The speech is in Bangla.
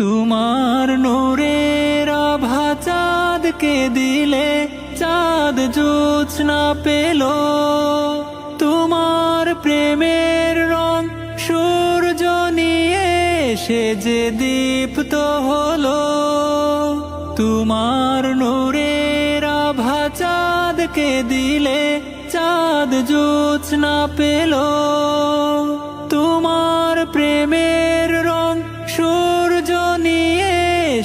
তোমার নূরের আভা চাঁদকে দিলে, চাঁদ জোছনা পেল। তোমার প্রেমের রং সূর্য নিয়ে সে যে দীপ্ত হলো। তোমার নূরের আভা চাঁদকে দিলে, চাঁদ জোছনা পেল। তোমার প্রেমের